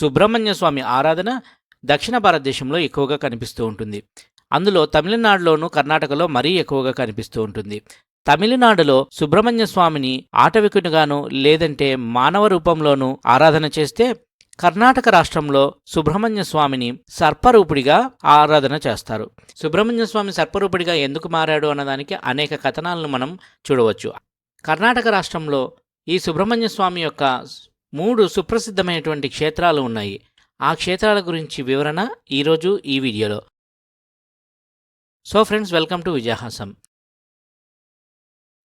సుబ్రహ్మణ్య స్వామి ఆరాధన దక్షిణ భారతదేశంలో ఎక్కువగా కనిపిస్తూ ఉంటుంది. అందులో తమిళనాడులోను కర్ణాటకలో మరీ ఎక్కువగా కనిపిస్తూ ఉంటుంది. తమిళనాడులో సుబ్రహ్మణ్య స్వామిని ఆటవికునిగాను లేదంటే మానవ రూపంలోనూ ఆరాధన చేస్తే కర్ణాటక రాష్ట్రంలో సుబ్రహ్మణ్య స్వామిని సర్పరూపుడిగా ఆరాధన చేస్తారు. సుబ్రహ్మణ్య స్వామి సర్పరూపుడిగా ఎందుకు మారాడు అన్నదానికి అనేక కథనాలను మనం చూడవచ్చు. కర్ణాటక రాష్ట్రంలో ఈ సుబ్రహ్మణ్య స్వామి యొక్క మూడు సుప్రసిద్ధమైనటువంటి క్షేత్రాలు ఉన్నాయి. ఆ క్షేత్రాల గురించి వివరణ ఈరోజు ఈ వీడియోలో. So friends welcome to Vijayahasam.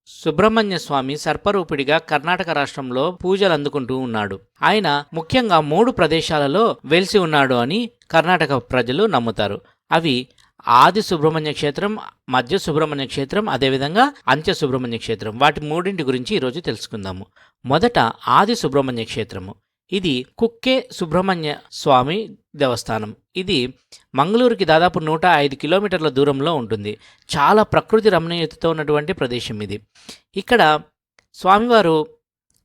Subrahmanya Swamy సర్పరూపిడిగా Karnataka రాష్ట్రంలో పూజలు అందుకుంటూ ఉన్నాడు. ఆయన ముఖ్యంగా మూడు ప్రదేశాలలో వెలిసి ఉన్నాడు అని కర్ణాటక ప్రజలు నమ్ముతారు. అవి ఆది సుబ్రహ్మణ్య క్షేత్రం మధ్య సుబ్రహ్మణ్య క్షేత్రం అదేవిధంగా అంత్య సుబ్రహ్మణ్య క్షేత్రం. వాటి మూడింటి గురించి ఈరోజు తెలుసుకుందాము. మొదట ఆది సుబ్రహ్మణ్య క్షేత్రము. ఇది కుక్కే సుబ్రహ్మణ్య స్వామి దేవస్థానం. ఇది మంగళూరుకి దాదాపు నూట ఐదు కిలోమీటర్ల దూరంలో ఉంటుంది. చాలా ప్రకృతి రమణీయతతో ఉన్నటువంటి ప్రదేశం ఇది. ఇక్కడ స్వామివారు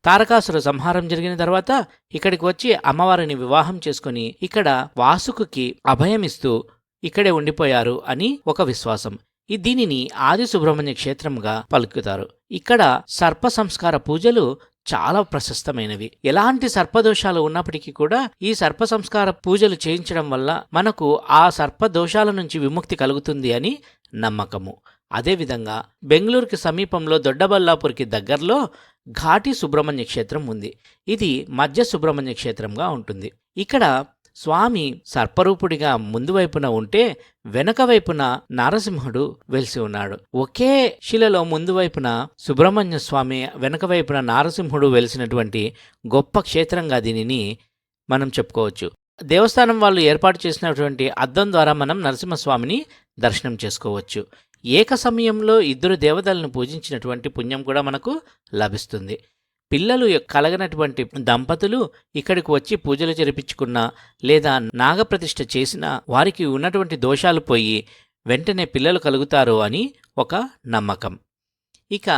తారకాసుర సంహారం జరిగిన తర్వాత ఇక్కడికి వచ్చి అమ్మవారిని వివాహం చేసుకుని ఇక్కడ వాసుకుకి అభయమిస్తూ ఇక్కడే ఉండిపోయారు అని ఒక విశ్వాసం. దీనిని ఆది సుబ్రహ్మణ్య క్షేత్రంగా పలుకుతారు. ఇక్కడ సర్ప సంస్కార పూజలు చాలా ప్రశస్తమైనవి. ఎలాంటి సర్పదోషాలు ఉన్నప్పటికీ కూడా ఈ సర్ప సంస్కార పూజలు చేయించడం వల్ల మనకు ఆ సర్పదోషాల నుంచి విముక్తి కలుగుతుంది అని నమ్మకము. అదేవిధంగా బెంగళూరుకి సమీపంలో దొడ్డబల్లాపూర్కి దగ్గరలో ఘాటి సుబ్రహ్మణ్య క్షేత్రం ఉంది. ఇది మధ్య సుబ్రహ్మణ్య క్షేత్రంగా ఉంటుంది. ఇక్కడ స్వామి సర్పరూపుడిగా ముందు వైపున ఉంటే వెనక వైపున నారసింహుడు వెలిసి ఉన్నాడు. ఒకే శిలలో ముందు వైపున సుబ్రహ్మణ్య స్వామి వెనక వైపున నారసింహుడు వెలిసినటువంటి గొప్ప క్షేత్రంగా దీనిని మనం చెప్పుకోవచ్చు. దేవస్థానం వాళ్ళు ఏర్పాటు చేసినటువంటి అద్దం ద్వారా మనం నరసింహస్వామిని దర్శనం చేసుకోవచ్చు. ఏక సమయంలో ఇద్దరు దేవతలను పూజించినటువంటి పుణ్యం కూడా మనకు లభిస్తుంది. పిల్లలు కలగనటువంటి దంపతులు ఇక్కడికి వచ్చి పూజలు జరిపించుకున్న లేదా నాగప్రతిష్ఠ చేసిన వారికి ఉన్నటువంటి దోషాలు పోయి వెంటనే పిల్లలు కలుగుతారు అని ఒక నమ్మకం. ఇక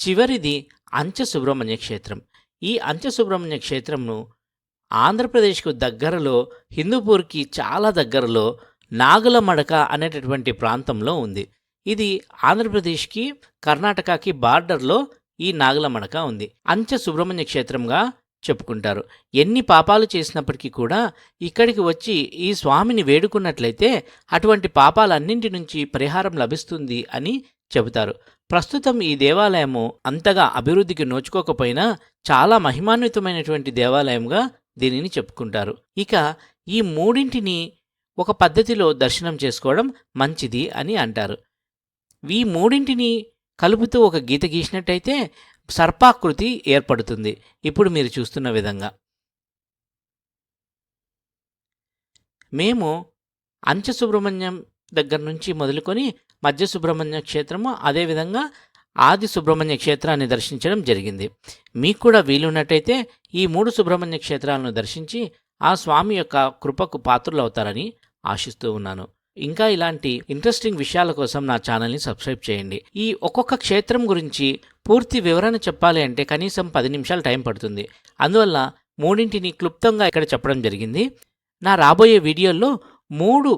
చివరిది అంచె సుబ్రహ్మణ్య క్షేత్రం. ఈ అంచె సుబ్రహ్మణ్య క్షేత్రంను ఆంధ్రప్రదేశ్కు దగ్గరలో హిందూపూర్కి చాలా దగ్గరలో నాగుల మడక అనేటటువంటి ప్రాంతంలో ఉంది. ఇది ఆంధ్రప్రదేశ్కి కర్ణాటకకి బార్డర్లో ఈ నాగుల మడక ఉంది. అంచె సుబ్రహ్మణ్య క్షేత్రంగా చెప్పుకుంటారు. ఎన్ని పాపాలు చేసినప్పటికీ కూడా ఇక్కడికి వచ్చి ఈ స్వామిని వేడుకున్నట్లయితే అటువంటి పాపాలన్నింటి నుంచి పరిహారం లభిస్తుంది అని చెబుతారు. ప్రస్తుతం ఈ దేవాలయము అంతగా అభివృద్ధికి నోచుకోకపోయినా చాలా మహిమాన్వితమైనటువంటి దేవాలయంగా దీనిని చెప్పుకుంటారు. ఇక ఈ మూడింటిని ఒక పద్ధతిలో దర్శనం చేసుకోవడం మంచిది అని అంటారు. ఈ మూడింటిని కలుపుతూ ఒక గీత గీసినట్టయితే సర్పాకృతి ఏర్పడుతుంది. ఇప్పుడు మీరు చూస్తున్న విధంగా. మేము అంచె సుబ్రహ్మణ్యం దగ్గర నుంచి మొదలుకొని మధ్య సుబ్రహ్మణ్య క్షేత్రము అదేవిధంగా ఆది సుబ్రహ్మణ్య క్షేత్రాన్ని దర్శించడం జరిగింది. మీకు కూడా వీలున్నట్టయితే ఈ మూడు సుబ్రహ్మణ్య క్షేత్రాలను దర్శించి ఆ స్వామి యొక్క కృపకు పాత్రులవుతారని ఆశిస్తూ ఉన్నాను. ఇంకా ఇలాంటి ఇంట్రెస్టింగ్ విషయాల కోసం నా ఛానల్ని సబ్స్క్రైబ్ చేయండి. ఈ ఒక్కొక్క క్షేత్రం గురించి పూర్తి వివరణ చెప్పాలి అంటే కనీసం పది నిమిషాలు టైం పడుతుంది. అందువల్ల మూడింటిని క్లుప్తంగా ఇక్కడ చెప్పడం జరిగింది. నా రాబోయే వీడియోల్లో మూడు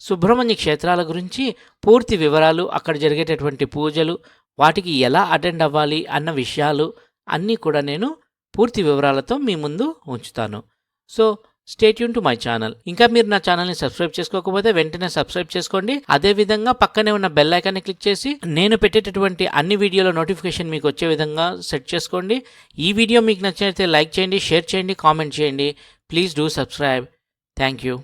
సుబ్రహ్మణ్య క్షేత్రాల గురించి పూర్తి వివరాలు అక్కడ జరిగేటటువంటి పూజలు వాటికి ఎలా అటెండ్ అవ్వాలి అన్న విషయాలు అన్నీ కూడా నేను పూర్తి వివరాలతో మీ ముందు ఉంచుతాను. So stay tuned to my channel ఇంకా మీరు నా ఛానల్ని సబ్స్క్రైబ్ చేసుకోకపోతే వెంటనే సబ్స్క్రైబ్ చేసుకోండి. అదే విధంగా పక్కనే ఉన్న బెల్ ఐకాన్ని క్లిక్ చేసి నేను పెట్టేటటువంటి అన్ని వీడియోల నోటిఫికేషన్ మీకు వచ్చే విధంగా సెట్ చేసుకోండి. ఈ వీడియో మీకు నచ్చినట్లయితే లైక్ చేయండి షేర్ చేయండి కామెంట్ చేయండి. Please do subscribe thank you